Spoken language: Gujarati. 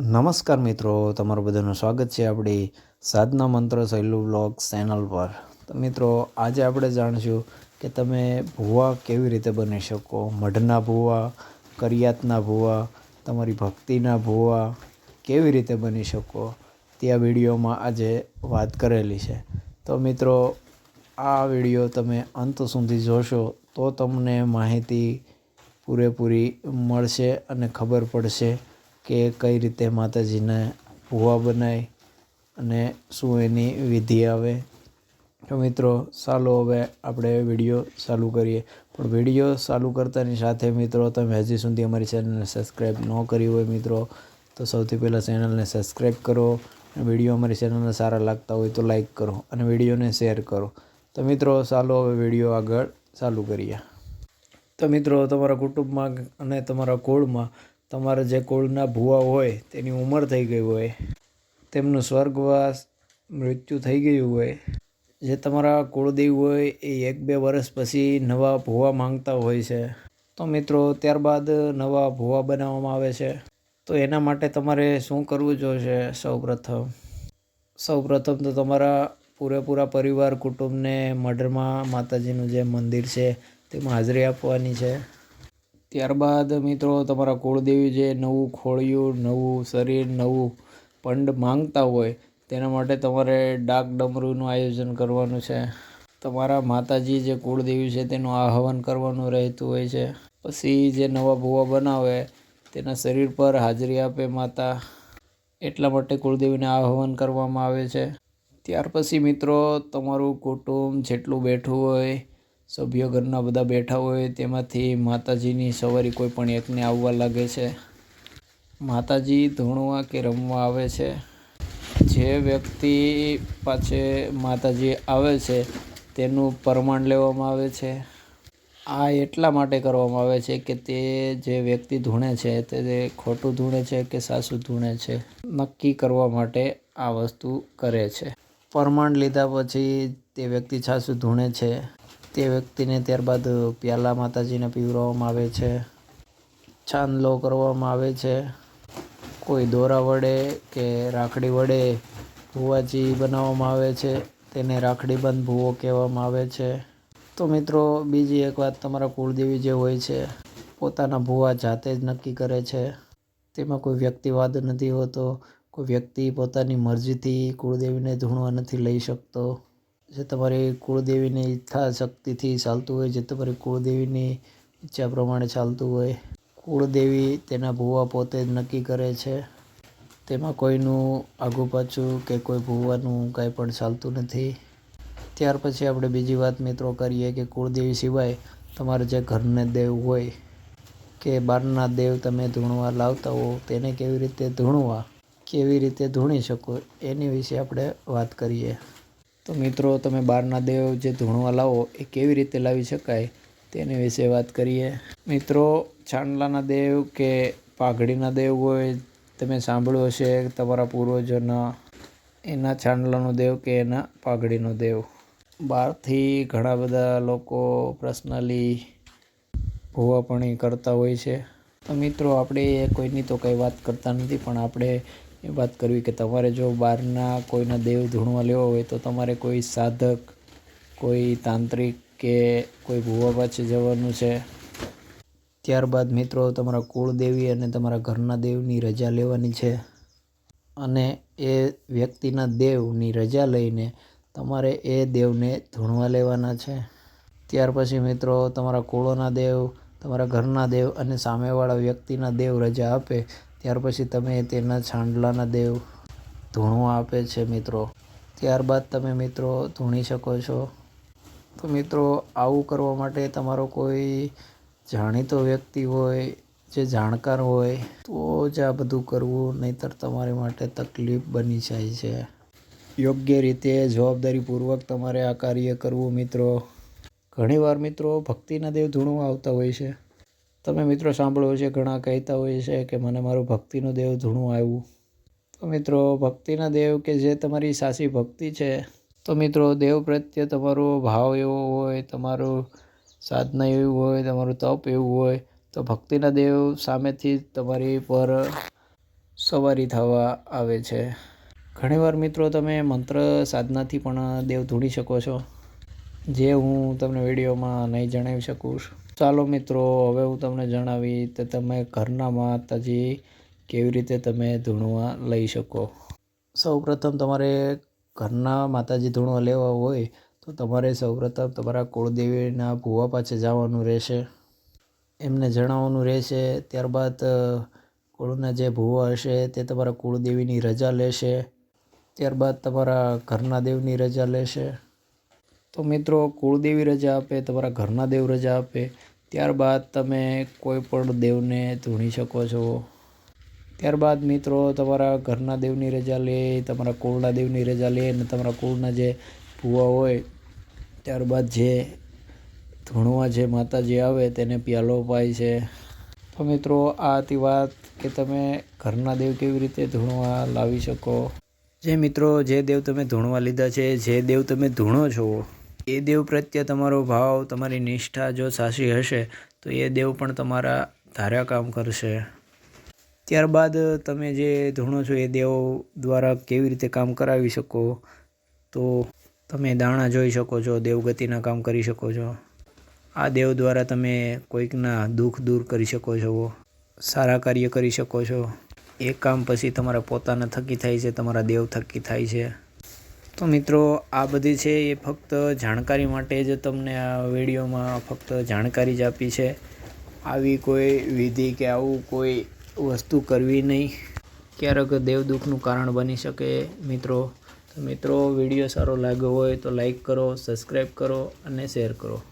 નમસ્કાર મિત્રો, તમારું બધાનું સ્વાગત છે આપણી સાધના મંત્ર સહેલું બ્લોગ ચેનલ પર. તો મિત્રો, આજે આપણે જાણીશું કે તમે ભૂવા કેવી રીતે બની શકો? મઢના ભૂવા, કરિયાતના ભૂવા, તમારી ભક્તિના ભૂવા કેવી રીતે બની શકો? તે આ વિડીયોમાં આજે વાત કરેલી છે. તો મિત્રો, આ વીડિયો તમે અંત સુધી જોશો તો તમને માહિતી પૂરેપૂરી મળશે અને ખબર પડશે કે કઈ રીતે માતાજીને ભૂવા બનાય અને શું એની વિધિ આવે. તો મિત્રો, ચાલો હવે આપણે વીડિયો ચાલુ કરીએ. પણ વીડિયો ચાલુ કરતાની સાથે મિત્રો, તમે હજી સુધી અમારી ચેનલને સબસ્ક્રાઈબ ન કરી હોય મિત્રો, તો સૌથી પહેલાં ચેનલને સબસ્ક્રાઈબ કરો વીડિયો અમારી ચેનલને સારા લાગતા હોય તો લાઈક કરો અને વિડીયોને શેર કરો. તો મિત્રો, ચાલો હવે વીડિયો આગળ ચાલુ કરીએ. તો મિત્રો, તમારા કુટુંબમાં અને તમારા કુળમાં તમારા જે કુળના ભુવા હોય, તેની ઉંમર થઈ ગઈ હોય, તેમનું સ્વર્ગવાસ મૃત્યુ થઈ ગયું હોય, જે તમારા કુળદેવ હોય, એ એક બે વર્ષ પછી નવા ભુવા માંગતા હોય છે. તો મિત્રો, ત્યારબાદ નવા ભુવા બનાવવામાં આવે છે. તો એના માટે તમારે શું કરવું જોઈશે સૌપ્રથમ સૌપ્રથમ તો તમારા પૂરેપૂરા પરિવાર, કુટુંબને મઢરમાં માતાજીનું જે મંદિર છે, તેમાં હાજરી આપવાની છે. ત્યારબાદ મિત્રો તમારા કુળદેવી જે નવું ખોળિયું, નવું શરીર, નવું પંડ માંગતા હોય, તેના માટે તમારે ડાક ડમરૂનું આયોજન કરવાનું છે. તમારા માતાજી જે કુળદેવી છે તેનું આહવાન કરવાનું રહેતું હોય છે. પછી જે નવા ભૂવા બનાવે, તેના શરીર પર હાજરી આપે માતા. એટલા માટે કુળદેવીને આહવાન કરવામાં આવે છે. ત્યાર પછી મિત્રો તમારું કુટુંબ જેટલું બેઠું હોય સભ્યો ઘરના બધા બેઠા હોય તેમાંથી માતાજીની સવારી કોઈ પણ એકને આવવા લાગે છે. માતાજી ધૂણવા કે રમવા આવે છે. જે વ્યક્તિ પાસે માતાજી આવે છે, તેનું પ્રમાણ લેવામાં આવે છે. આ એટલા માટે કરવામાં આવે છે કે તે જે વ્યક્તિ ધૂણે છે, તે ખોટું ધૂણે છે કે સાસુ ધૂણે છે, નક્કી કરવા માટે આ વસ્તુ કરે છે. પરમાણ લીધા પછી તે વ્યક્તિ સાસુ ધૂણે છે. તે વ્યક્તિને ત્યારબાદ પ્યાલા માતાજીને પીવડાવવામાં આવે છે. છાંદલો કરવામાં આવે છે. કોઈ દોરા વડે કે રાખડી વડે ભુવાજી બનાવવામાં આવે છે. તેને રાખડીબંધ ભૂવો કહેવામાં આવે છે. તો મિત્રો, બીજી એક વાત તમારા કુળદેવી જે હોય છે, પોતાના ભૂવા જાતે જ નક્કી કરે છે. તેમાં કોઈ વ્યક્તિવાદ નથી હોતો. કોઈ વ્યક્તિ પોતાની મરજીથી કુળદેવીને ધૂણવા નથી લઈ શકતો. જે તમારી કુળદેવીની ઈચ્છા શક્તિથી ચાલતું હોય, જે તમારી કુળદેવીની ઈચ્છા પ્રમાણે ચાલતું હોય, કુળદેવી તેના ભૂવા પોતે જ નક્કી કરે છે. તેમાં કોઈનું આગું પાછું કે કોઈ ભૂવાનું કાંઈ પણ ચાલતું નથી. ત્યાર પછી આપણે બીજી વાત મિત્રો કરીએ કે કુળદેવી સિવાય તમારે જે ઘરને દેવ હોય કે બહારના દેવ તમે ધૂણવા લાવતા હો, તેને કેવી રીતે ધૂણવા, કેવી રીતે ધૂણી શકો, એની વિશે આપણે વાત કરીએ. તો મિત્રો, તમે બહારના દેવ જે ધૂણવા લાવો, એ કેવી રીતે લાવી શકાય તેની વિશે વાત કરીએ. મિત્રો છાંડલાના દેવ કે પાઘડીના દેવ હોય, તમે સાંભળ્યું હશે, તમારા પૂર્વજોના એના છાંડલાનો દેવ કે એના પાઘડીનો દેવ. બહારથી ઘણા બધા લોકો પર્સનલી ભૂવાપણી કરતા હોય છે. તો મિત્રો, આપણે કોઈની તો કંઈ વાત કરતા નથી, પણ આપણે એ વાત કરવી કે તમારે જો બહારના કોઈના દેવ ધૂણવા લેવો હોય તો તમારે કોઈ સાધક, કોઈ તાંત્રિક કે કોઈ ભૂવા પાસે જવાનું છે. ત્યારબાદ મિત્રો તમારા કુળદેવી અને તમારા ઘરના દેવની રજા લેવાની છે. અને એ વ્યક્તિના દેવની રજા લઈને તમારે એ દેવને ધૂણવા લેવાના છે. ત્યાર પછી મિત્રો તમારા કુળોના દેવ, તમારા ઘરના દેવ અને સામેવાળા વ્યક્તિના દેવ રજા આપે ત્યાર પછી તમે તેના છાંડલાના દેવ ધૂણો આપે છે મિત્રો. ત્યારબાદ તમે મિત્રો ધૂણી શકો છો. તો મિત્રો, આવું કરવા માટે તમારો કોઈ જાણીતો વ્યક્તિ હોય, જે જાણકાર હોય, તો જ આ બધું કરવું, નહીંતર તમારી માટે તકલીફ બની જાય છે. યોગ્ય રીતે જવાબદારીપૂર્વક તમારે આ કાર્ય કરવું, મિત્રો. ઘણીવાર મિત્રો ભક્તિના દેવ ધૂણો આવતા હોય છે. તમે મિત્રો સાંભળો છે ઘણા કહેતા હોય છે કે મને મારું ભક્તિનું દેવ ધૂણું આવ્યું. તો મિત્રો, ભક્તિના દેવ કે જે તમારી સાચી ભક્તિ છે, તો મિત્રો દેવ પ્રત્યે તમારો ભાવ એવો હોય, તમારું સાધના એવું હોય, તમારું તપ એવું હોય, તો ભક્તિના દેવ સામેથી તમારી પર સવારી થવા આવે છે. ઘણીવાર મિત્રો તમે મંત્ર સાધનાથી પણ દેવ ધૂણી શકો છો. જે હું તમને વિડીયોમાં નહીં જણાવી શકું ચાલો મિત્રો, હવે હું તમને જણાવી તો તમે ઘરના માતાજી કેવી રીતે તમે ધૂણવા લઈ શકો. સૌપ્રથમ તમારે ઘરના માતાજી ધૂણવા લેવા હોય તો તમારે સૌપ્રથમ તમારા કુળદેવીના ભૂવા પાસે જવાનું રહેશે. એમને જણાવવાનું રહેશે, ત્યારબાદ કુળના જે ભૂવા હશે તે તમારા કુળદેવીની રજા લેશે, ત્યારબાદ તમારા ઘરના દેવની રજા લેશે. તો મિત્રો, કુળદેવી રજા આપે, તમારા ઘરના દેવ રજા આપે ત્યારબાદ તમે કોઈ પણ દેવને ધૂણી શકો છો. ત્યારબાદ મિત્રો, તમારા ઘરના દેવની રજા લે, તમારા કુળના દેવની રજા લે અને તમારા કુળના જે ભૂવા હોય, ત્યારબાદ જે ધૂણવા જે માતાજી આવે તેને પ્યાલો પાય છે. તો મિત્રો, આ હતી વાત કે તમે ઘરના દેવ કેવી રીતે ધૂણવા લાવી શકો? જે મિત્રો, જે દેવ તમે ધૂણવા લીધા છે, જે દેવ તમે ધૂણો છો એ દેવ પ્રત્યે તમારો ભાવ, તમારી નિષ્ઠા જો સાચી હશે, તો એ દેવ પણ તમારા ધાર્યા કામ કરશે. ત્યારબાદ તમે જે ધૂણો છો એ દેવ દ્વારા કેવી રીતે કામ કરાવી શકો? તો તમે દાણા જોઈ શકો છો, દેવગતિના કામ કરી શકો છો. આ દેવ દ્વારા તમે કોઈકના દુઃખ દૂર કરી શકો છો, સારા કાર્ય કરી શકો છો. એ કામ પછી તમારા પોતાના થકી થાય છે, તમારા દેવ થકી થાય છે. તો મિત્રો, આ બધી છે એ ફક્ત જાણકારી માટે જ તમને આ વિડીયોમાં ફક્ત જાણકારી જ આપી છે. આવી કોઈ વિધિ કે આવું કોઈ વસ્તુ કરવી નહીં. ક્યારેક દેવ દુઃખનું કારણ બની શકે મિત્રો. તો મિત્રો, વીડિયો સારો લાગ્યો હોય તો લાઈક કરો, સબસ્ક્રાઈબ કરો અને શેર કરો.